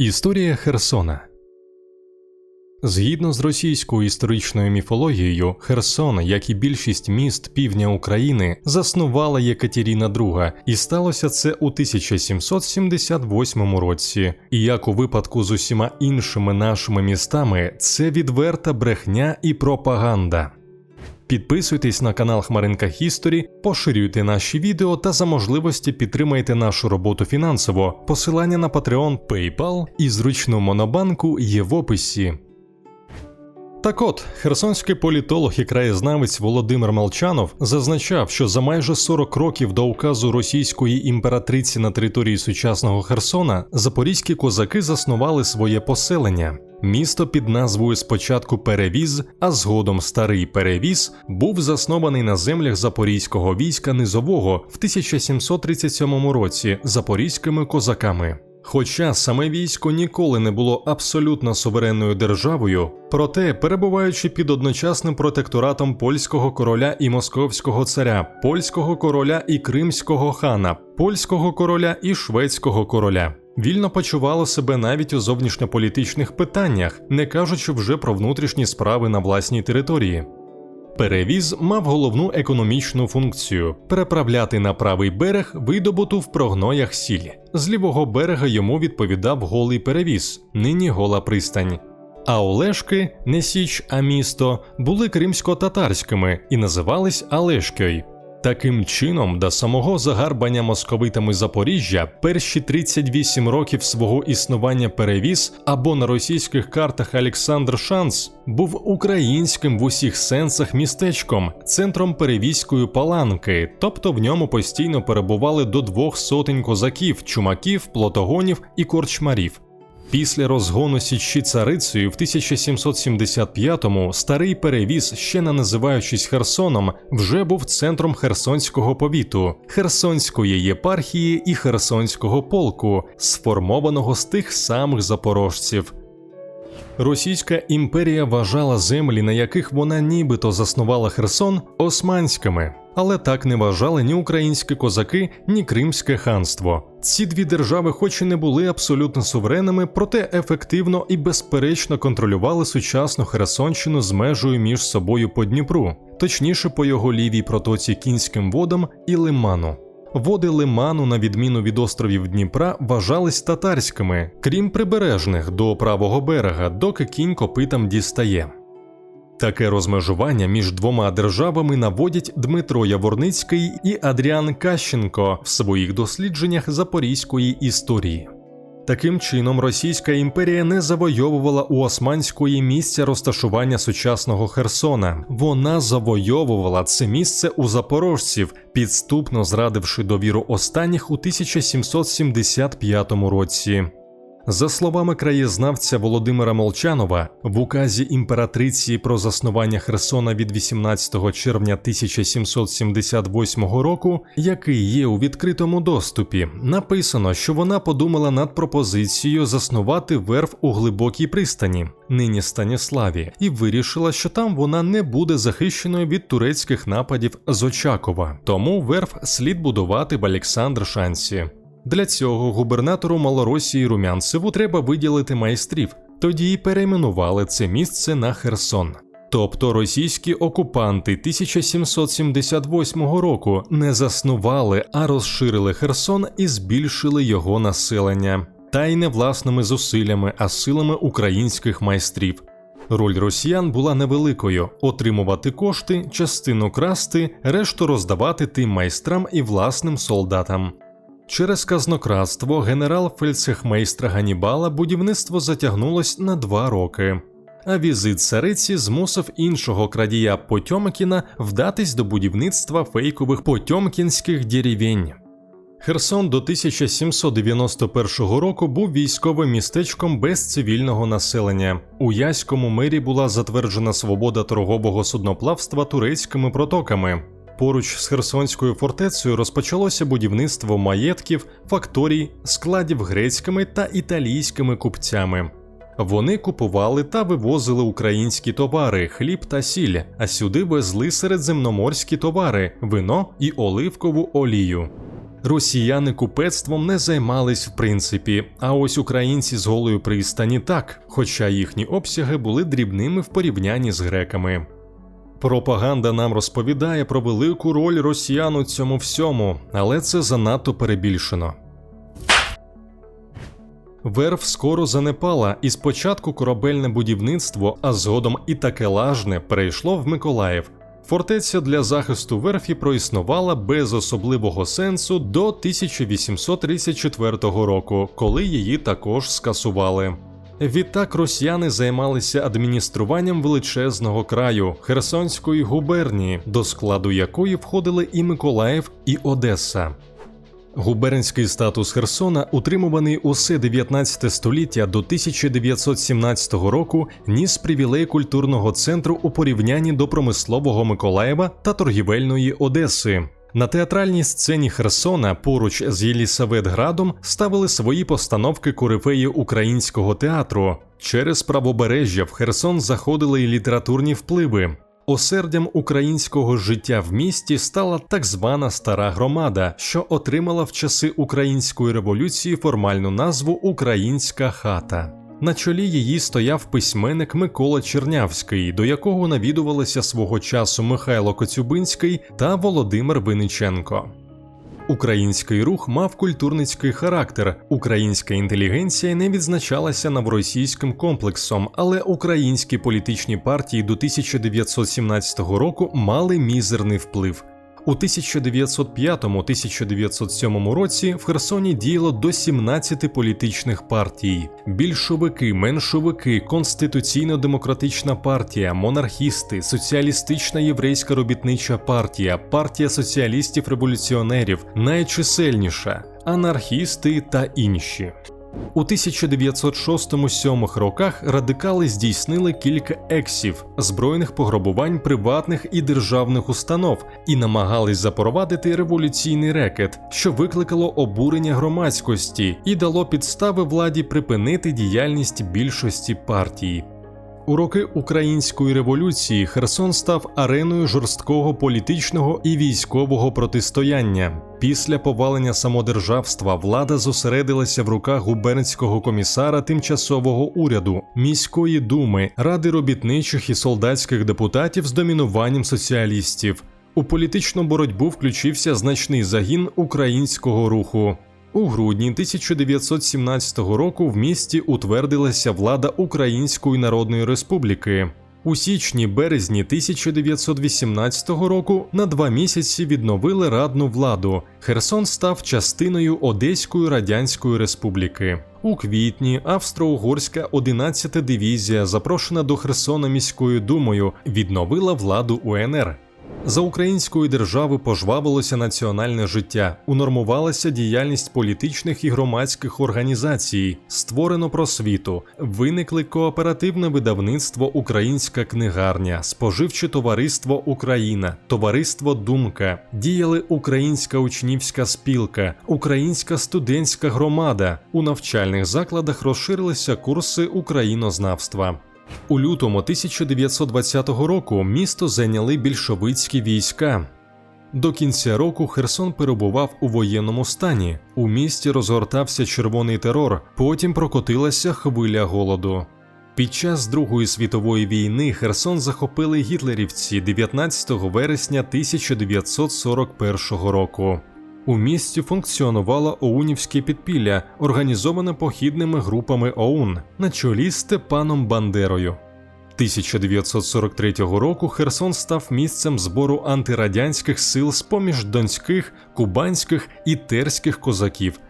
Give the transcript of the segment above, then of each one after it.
Історія Херсона Згідно з російською історичною міфологією, Херсон, як і більшість міст півдня України, заснувала Єкатеріна II, і сталося це у 1778 році. І як у випадку з усіма іншими нашими містами, це відверта брехня і пропаганда. Підписуйтесь на канал Хмаринка Хісторі, поширюйте наші відео та за можливості підтримайте нашу роботу фінансово. Посилання на Patreon, PayPal і зручну монобанку є в описі. Так от, херсонський політолог і краєзнавець Володимир Молчанов зазначав, що за майже 40 років до указу російської імператриці на території сучасного Херсона запорізькі козаки заснували своє поселення. Місто під назвою спочатку Перевіз, а згодом Старий Перевіз був заснований на землях запорізького війська Низового в 1737 році запорізькими козаками. Хоча саме військо ніколи не було абсолютно суверенною державою, проте, перебуваючи під одночасним протекторатом польського короля і московського царя, польського короля і кримського хана, польського короля і шведського короля, вільно почувало себе навіть у зовнішньополітичних питаннях, не кажучи вже про внутрішні справи на власній території. Перевіз мав головну економічну функцію переправляти на правий берег видобуту в прогноях сіль. З лівого берега йому відповідав голий перевіз, нині гола пристань. А Олешки, не Січ, а місто, були кримсько-татарськими і називались Алешкою. Таким чином, до самого загарбання московитами Запоріжжя перші 38 років свого існування перевіз або на російських картах Олександр Шанс був українським в усіх сенсах містечком, центром перевізької паланки, тобто в ньому постійно перебували до двох сотень козаків, чумаків, плотогонів і корчмарів. Після розгону Січі царицею в 1775-му старий перевіз, ще не називаючись Херсоном, вже був центром Херсонського повіту, Херсонської єпархії і Херсонського полку, сформованого з тих самих запорожців. Російська імперія вважала землі, на яких вона нібито заснувала Херсон, османськими, але так не вважали ні українські козаки, ні Кримське ханство. Ці дві держави, хоч і не були абсолютно суверенними, проте ефективно і безперечно контролювали сучасну Херсонщину з межею між собою по Дніпру, точніше по його лівій протоці кінським водам і лиману. Води лиману, на відміну від островів Дніпра, вважались татарськими, крім прибережних до правого берега, доки кінь копитам дістає. Таке розмежування між двома державами наводять Дмитро Яворницький і Адріан Кащенко в своїх дослідженнях запорізької історії. Таким чином, Російська імперія не завойовувала у Османської місця розташування сучасного Херсона. Вона завойовувала це місце у запорожців, підступно зрадивши довіру останніх у 1775 році. За словами краєзнавця Володимира Молчанова, в указі імператриці про заснування Херсона від 18 червня 1778 року, який є у відкритому доступі, написано, що вона подумала над пропозицією заснувати верф у глибокій пристані, нині Станіславі, і вирішила, що там вона не буде захищеною від турецьких нападів з Очакова, тому верф слід будувати в Олександр Шансі. Для цього губернатору Малоросії Румянцеву треба виділити майстрів, тоді й перейменували це місце на Херсон. Тобто російські окупанти 1778 року не заснували, а розширили Херсон і збільшили його населення, та й не власними зусиллями, а силами українських майстрів. Роль росіян була невеликою: отримувати кошти, частину красти, решту роздавати тим майстрам і власним солдатам. Через казнократство генерал фельдсехмейстра Ганібала будівництво затягнулось на два роки, а візит цариці змусив іншого крадія Потьомкіна вдатись до будівництва фейкових потьомкінських деревень. Херсон до 1791 року був військовим містечком без цивільного населення. У Яському мирі була затверджена свобода торгового судноплавства турецькими протоками. Поруч з Херсонською фортецею розпочалося будівництво маєтків, факторій, складів грецькими та італійськими купцями. Вони купували та вивозили українські товари, хліб та сіль, а сюди везли середземноморські товари, вино і оливкову олію. Росіяни купецтвом не займались в принципі, а ось українці з голої пристані так, хоча їхні обсяги були дрібними в порівнянні з греками. Пропаганда нам розповідає про велику роль росіян у цьому всьому, але це занадто перебільшено. Верф скоро занепала, і спочатку корабельне будівництво, а згодом і такелажне перейшло в Миколаїв. Фортеця для захисту верфі проіснувала без особливого сенсу до 1834 року, коли її також скасували. Відтак росіяни займалися адмініструванням величезного краю Херсонської губернії, до складу якої входили і Миколаїв, і Одеса. Губернський статус Херсона, утримуваний усе 19 століття до 1917 року, ніс привілей культурного центру у порівнянні до промислового Миколаєва та торгівельної Одеси. На театральній сцені Херсона поруч з Єлісаветградом ставили свої постановки корифеї українського театру. Через правобережжя в Херсон заходили й літературні впливи. Осердям українського життя в місті стала так звана стара громада, що отримала в часи української революції формальну назву Українська хата. На чолі її стояв письменник Микола Чернявський, до якого навідувалися свого часу Михайло Коцюбинський та Володимир Винниченко. Український рух мав культурницький характер. Українська інтелігенція не відзначалася новоросійським комплексом, але українські політичні партії до 1917 року мали мізерний вплив. У 1905-1907 році в Херсоні діяло до 17 політичних партій: більшовики, меншовики, конституційно-демократична партія, монархісти, соціалістична єврейська робітнича партія, партія соціалістів-революціонерів, найчисельніша, анархісти та інші. У 1906-7 роках радикали здійснили кілька ексів, збройних пограбувань приватних і державних установ і намагались запровадити революційний рекет, що викликало обурення громадськості і дало підстави владі припинити діяльність більшості партії. У роки української революції Херсон став ареною жорсткого політичного і військового протистояння. Після повалення самодержавства влада зосередилася в руках губернського комісара тимчасового уряду, міської думи, ради робітничих і солдатських депутатів з домінуванням соціалістів. У політичну боротьбу включився значний загін українського руху. У грудні 1917 року в місті утвердилася влада Української Народної Республіки. У січні березні 1918 року на два місяці відновили радну владу. Херсон став частиною Одеської Радянської Республіки. У квітні Австро-Угорська 11-та дивізія, запрошена до Херсона міською думою, відновила владу УНР. За української держави пожвавилося національне життя, унормувалася діяльність політичних і громадських організацій, створено просвіту, виникли кооперативне видавництво Українська книгарня, споживче товариство Україна, Товариство Думка, діяли Українська учнівська спілка, Українська студентська громада. У навчальних закладах розширилися курси українознавства. У лютому 1920 року місто зайняли більшовицькі війська. До кінця року Херсон перебував у воєнному стані. У місті розгортався червоний терор, потім прокотилася хвиля голоду. Під час Другої світової війни Херсон захопили гітлерівці 19 вересня 1941 року. У місті функціонувало Оунівське підпілля, організоване похідними групами ОУН на чолі з Степаном Бандерою. 1943 року Херсон став місцем збору антирадянських сил з поміж донських, кубанських і терських козаків.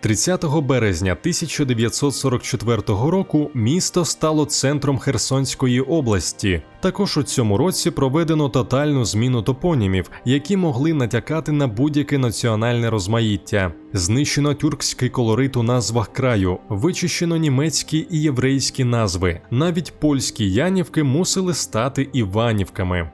30 березня 1944 року місто стало центром Херсонської області. Також у цьому році проведено тотальну зміну топонімів, які могли натякати на будь-яке національне розмаїття. Знищено тюркський колорит у назвах краю, вичищено німецькі і єврейські назви. Навіть польські янівки мусили стати іванівками.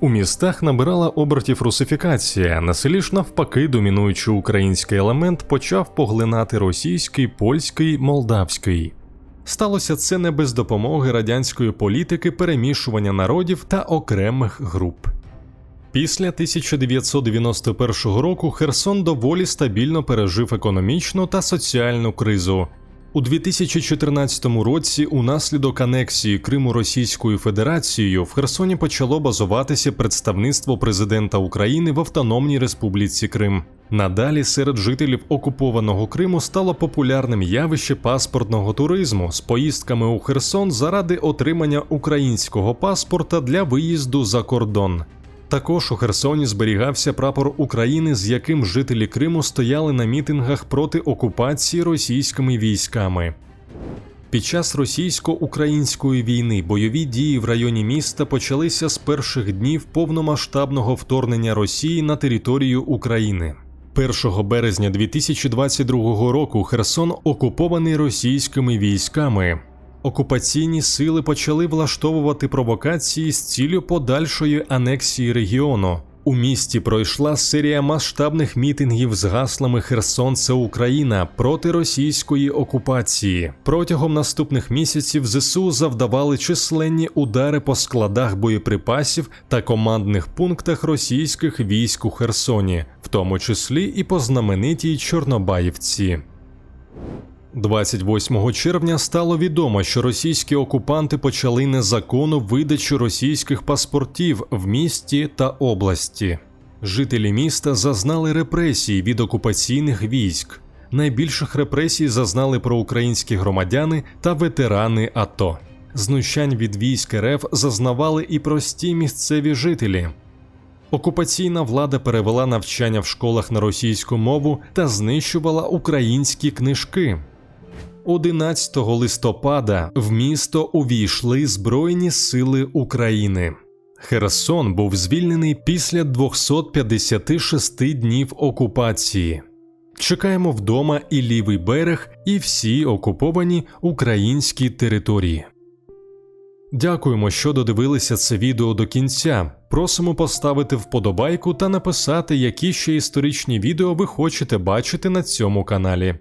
У містах набирала обертів русифікація, на селі ж навпаки, домінуючий український елемент почав поглинати російський, польський, молдавський. Сталося це не без допомоги радянської політики перемішування народів та окремих груп. Після 1991 року Херсон доволі стабільно пережив економічну та соціальну кризу. У 2014 році, унаслідок анексії Криму Російською Федерацією, в Херсоні почало базуватися представництво президента України в Автономній Республіці Крим. Надалі серед жителів окупованого Криму стало популярним явище паспортного туризму з поїздками у Херсон заради отримання українського паспорта для виїзду за кордон. Також у Херсоні зберігався прапор України, з яким жителі Криму стояли на мітингах проти окупації російськими військами. Під час російсько-української війни бойові дії в районі міста почалися з перших днів повномасштабного вторгнення Росії на територію України. 1 березня 2022 року Херсон окупований російськими військами. Окупаційні сили почали влаштовувати провокації з ціллю подальшої анексії регіону. У місті пройшла серія масштабних мітингів з гаслами Херсон це Україна проти російської окупації. Протягом наступних місяців ЗСУ завдавали численні удари по складах боєприпасів та командних пунктах російських військ у Херсоні, в тому числі і по знаменитій Чорнобаївці. 28 червня стало відомо, що російські окупанти почали незаконну видачу російських паспортів в місті та області. Жителі міста зазнали репресій від окупаційних військ. Найбільших репресій зазнали проукраїнські громадяни та ветерани АТО. Знущань від військ РФ зазнавали і прості місцеві жителі. Окупаційна влада перевела навчання в школах на російську мову та знищувала українські книжки. 11 листопада в місто увійшли Збройні Сили України. Херсон був звільнений після 256 днів окупації. Чекаємо вдома і лівий берег, і всі окуповані українські території. Дякуємо, що додивилися це відео до кінця. Просимо поставити вподобайку та написати, які ще історичні відео ви хочете бачити на цьому каналі.